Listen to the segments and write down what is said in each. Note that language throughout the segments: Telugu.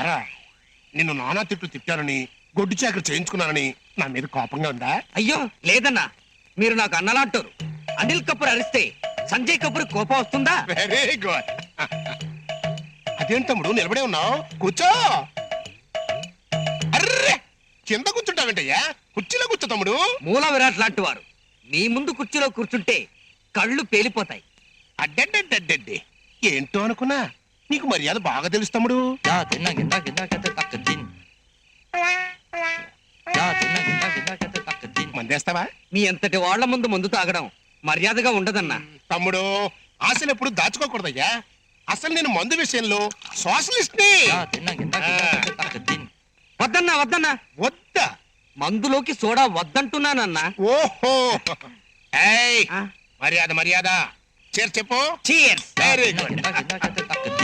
ఎరా నిన్ను నానా తిట్టు తిట్టానని గొడ్డు చాకరి చేయించుకున్నానని నా మీద కోపంగా ఉందా? అయ్యో లేదన్నా. మీరు నాకు అన్నలాంటారు. అనిల్ కపూర్ అరిస్తే సంజయ్ కపూర్ కోపం వస్తుందా? వెరీ గుడ్ అదేంటి తమ్ముడు నిలబడే ఉన్నావు? కూర్చో. అర్రే కింద కూర్చుంటావేంటయ్యా? కుర్చీలో కూర్చో తమ్ముడు. మూల విరాట్ లాంటి వారు. మీ ముందు కుర్చీలో కూర్చుంటే కళ్ళు పేలిపోతాయి. అడ్డడ్డడ్డడ్డే ఏంటో అనుకున్నా? నీకు మర్యాద బాగా తెలుసు తమ్ముడు. మందేస్తావా? మీ అంతటి వాళ్ళ ముందు ముందు తాగడం మర్యాదగా ఉండదన్నా. తమ్ముడు ఆశలు ఎప్పుడు దాచుకోకూడదయ్యా. అసలు నేను మందు విషయంలో సోషలిస్ట్. వద్దన్నా వద్దన్నా. వద్దా? మందులోకి సోడా వద్దంటున్నానన్నా. ఓహో. ఏయ్ మర్యాద మర్యాద. చేరు చెప్పు. Ya వెరీ గుడ్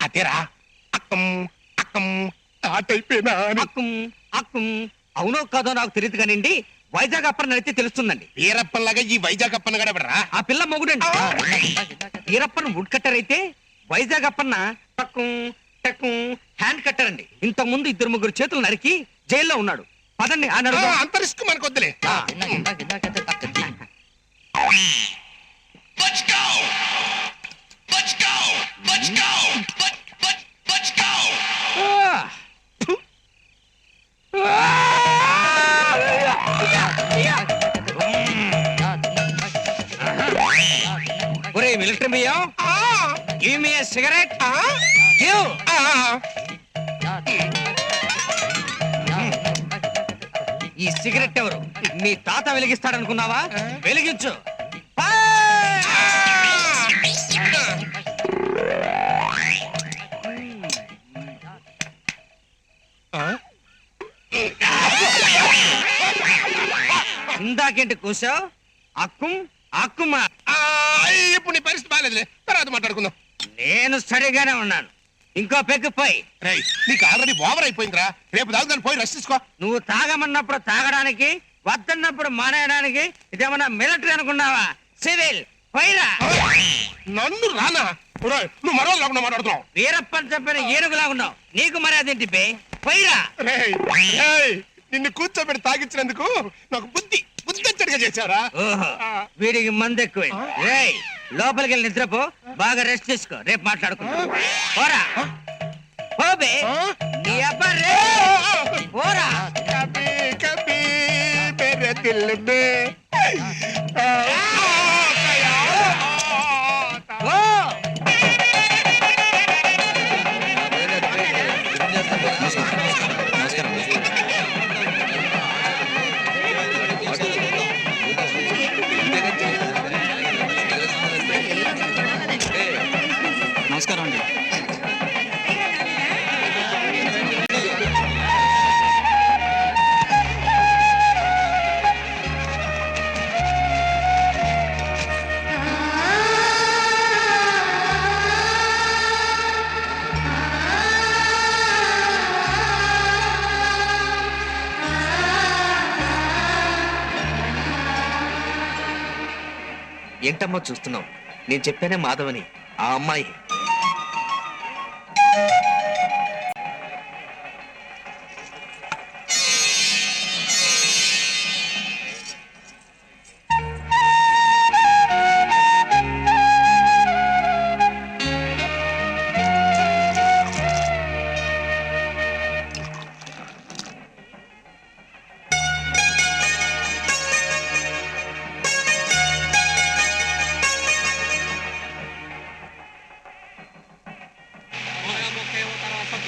అదేరా. అక్కం అక్కం ఆ టైపేనా అని. అక్కుం అక్కుం. అవునో కాదో నాకు తెలియదు కానివ్వండి వైజాగ్ అప్పర్ నడితే తెలుస్తుందండి. వీరప్పలాగా ఈ వైజాగ్ అప్పన్న గడబడరా ఆ పిల్ల మొగుడండి. ఈరప్పన్ వుడ్ కట్టర్ అయితే వైజాగ్ అప్పన్న టక్కుం టక్కుం హ్యాండ్ కట్టర్ అండి. ఇంతకు ముందు ఇద్దరు ముగ్గురు చేతులు నరికి జైల్లో ఉన్నాడు. పదండి ఆ ఆ, నడుదాం. అంత రిస్క్ మనకొద్దులే Ya మిలిటరీ బియ్యం ఆ, గివ్ మీ సిగరెట్ ఈ సిగరెట్ ఎవరు? మీ తాత వెలిగిస్తాడనుకున్నావా? వెలిగించు. ఇందాకేంటి కూసావు? అక్కుం అక్కుమా. ఇప్పుడు నీ పరిస్థితి బాగాలేదులే తర్వాత మాట్లాడుకుందాం. నేను సరిగానే ఉన్నాను. ఇంకో పెగ్గు పోయి. రేయ్ నీకు ఆల్రెడీ ఓవర్ అయిపోయిందిరా. రేపు దాగుదాన్ని పోయి రెస్ట్ తీసుకో. నువ్వు తాగమన్నప్పుడు తాగడానికి వద్దన్నప్పుడు మానేయడానికి ఇదేమన్నా మిలిటరీ అనుకున్నావా? సివిల్ పోయిరా. నన్ను రానా? ఒరేయ్, నువ్వు మరో లేకుండా మాట్లాడుతున్నావు. వీరప్పని చెప్పిన ఏనుగులా ఉన్నావు. నీకు మర్యాద ఏంటి బే? పోయిరా. రేయ్ రేయ్ నిన్ను కూర్చోబెట్టి తాగించినందుకు నాకు బుద్ధి. చేశారా? ఓహో వీడికి మంది ఎక్కువ రేయ్ లోపలికి వెళ్ళి నిద్రపో బాగా రెస్ట్ తీసుకో రేపు మాట్లాడుకుందాం పోరా. పోబే నీ అబ్బా రే. పోరా. కభీ కభీ మేరే దిల్ మే ఏంటమ్మా చూస్తున్నావు? నేను చెప్పానే మాధవని ఆ అమ్మాయి.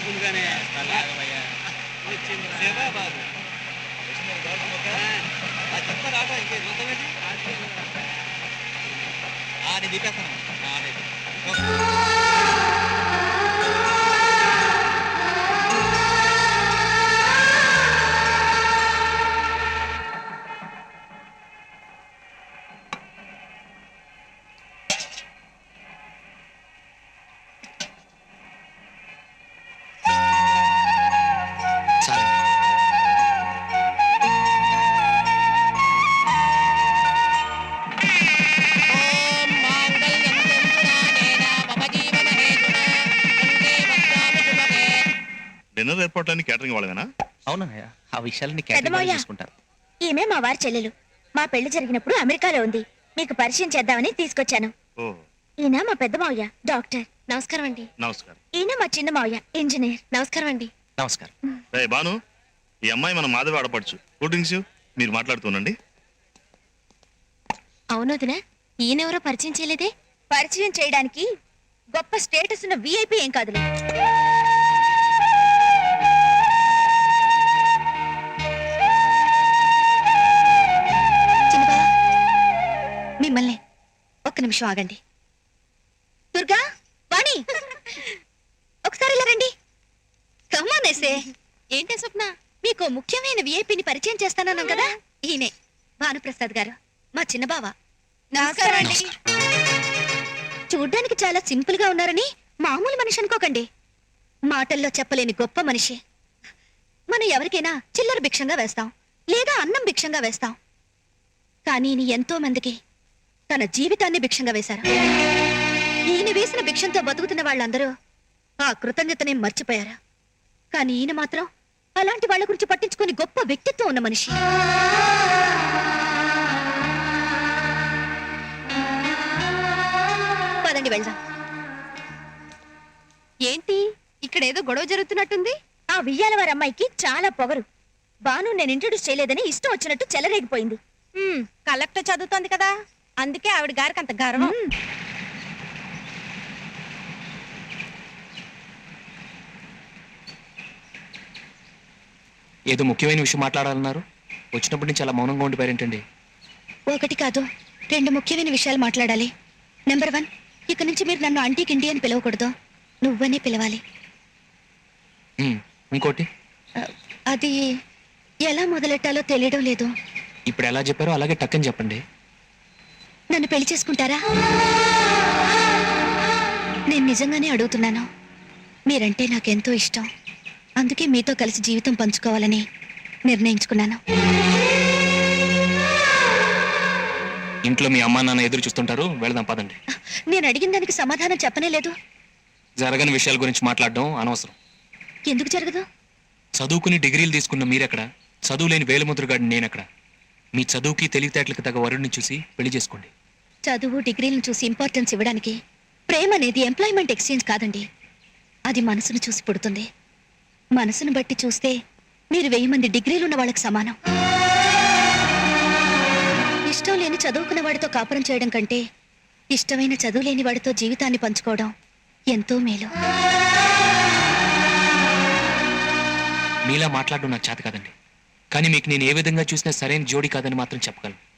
కూల్గానే సేవాబాబు చెప్తారాట ఇంకే మొత్తం ఆడే దిపేస్తాను. ఆడే ఏర్పాట్లన్నీ క్యాటరింగ్ వాళ్ళవేనా? అవునన్నయ్య ఆ విషయాలని పెద్దమావయ్య. చూసుకుంటారు. ఈమె మా వారి చెల్లెలు. మా పెళ్ళి జరిగినప్పుడు అమెరికాలో ఉంది. మీకు పరిచయం చేద్దామని తీసుకొచ్చాను. ఓ. ఈయన మా పెద్ద మావయ్య డాక్టర్. నమస్కారం అండి. నమస్కారం. ఈయన మా చిన్న మావయ్య ఇంజనీర్. నమస్కారం అండి. నమస్కారం. రే బాను ఈ అమ్మాయి మన మాధవి ఆడపడుచు. కూల్ డ్రింక్స్ మీరు మాట్లాడుతుండండి అవునదినా ఈయనెవరో పరిచయం చేయలేదే? పరిచయం చేయడానికి గొప్ప స్టేటస్ ఉన్న విఐపి ఏం కాదులే. మిమ్మల్ని ఒక్క నిమిషం ఆగండి. దుర్గా వాణి! ఒకసారి ఇలా రండి. కమ్మానేసే ఏంటే స్వప్న? మీకు ముఖ్యమైన విఐపిని పరిచయం చేస్తానన్నాం కదా? ఈయనే. భానుప్రసాద్ గారు. మా చిన్న బావ. నమస్కారం అండి. చూడ్డానికి చాలా సింపుల్గా ఉన్నారని మామూలు మనిషి అనుకోకండి. మాటల్లో చెప్పలేని గొప్ప మనిషి. మనం ఎవరికైనా చిల్లర భిక్షంగా వేస్తాం. లేదా అన్నం భిక్షంగా వేస్తాం. కానీ ఎంతో మందికి తన జీవితాన్ని భిక్షంగా వేశారు. ఈయన వేసిన భిక్షంతో బతుకుతున్న వాళ్ళందరూ ఆ కృతజ్ఞతని మర్చిపోయారు. కానీ ఈయన మాత్రం అలాంటి వాళ్ళ గురించి పట్టించుకుని గొప్ప వ్యక్తిత్వం ఉన్న మనిషి. పదండి వెళ్దాం. ఏంటి? ఇక్కడ ఏదో గొడవ జరుగుతున్నట్టుంది? ఆ వియ్యాల వారి అమ్మాయికి చాలా పొగరు. బాను నేను ఇంట్రొడ్యూస్ చేయలేదని ఇష్టం వచ్చినట్టు చెలరేగిపోయింది. కలెక్టర్ చదువుతోంది కదా. అందుకే ఆవిడ గారికి అంత గర్వం. ఏదో ముఖ్యమైన విషయం మాట్లాడాలన్నారు? వచ్చినప్పటి నుంచి అలా మౌనంగా ఉండిపోయారేంటండి? ఒకటి కాదు రెండు ముఖ్యమైన విషయాలు మాట్లాడాలి. నెంబర్ వన్ ఇక నుంచి మీరు నన్ను అంటీకి ఇండి అని పిలవకూడదు. నువ్వనే పిలవాలి. ఇంకోటి? అది ఎలా మొదలెట్టాలో తెలియడం లేదు. ఇప్పుడు ఎలా చెప్పారో అలాగే టక్కని చెప్పండి. నన్ను పెళ్ళి చేసుకుంటారా? నేను నిజంగానే అడుగుతున్నాను. మీరంటే నాకెంతో ఇష్టం. అందుకే మీతో కలిసి జీవితం పంచుకోవాలని నిర్ణయించుకున్నాను. ఇంట్లో మీ అమ్మా నాన్న ఎదురు చూస్తుంటారు. వెళదాం పదండి. నేను అడిగిన దానికి సమాధానం చెప్పనే లేదు. జరగని విషయాల గురించి మాట్లాడడం అనవసరం. ఎందుకు జరగదు? చదువుకుని డిగ్రీలు తీసుకున్న మీరెక్కడ? చదువు లేని వేలముద్రగాడిని నేనెక్కడ? మీ చదువుకి తెలివితేటలకు తగ్గ వరుడిని చూసి పెళ్ళి చేసుకోండి. చదువు డిగ్రీలను చూసి ఇంపార్టెన్స్ ఇవ్వడానికి ప్రేమ అనేది ఎంప్లాయ్మెంట్ ఎక్స్చేంజ్ కాదండి. అది మనసును చూసి పుడుతుంది. మనసును బట్టి చూస్తే మీరు వెయ్యి మంది డిగ్రీలు ఉన్న వాళ్ళకి సమానం. ఇష్టం లేని చదువుకున్న వాడితో కాపురం చేయడం కంటే ఇష్టమైన చదువు లేని వాడితో జీవితాన్ని పంచుకోవడం ఎంతో మేలు. మీలా మాట్లాడడం నాకు చేత కాదండి. కానీ మీకు నేను ఏ విధంగా చూసినా సరైన జోడి కాదని మాత్రం చెప్పగలను.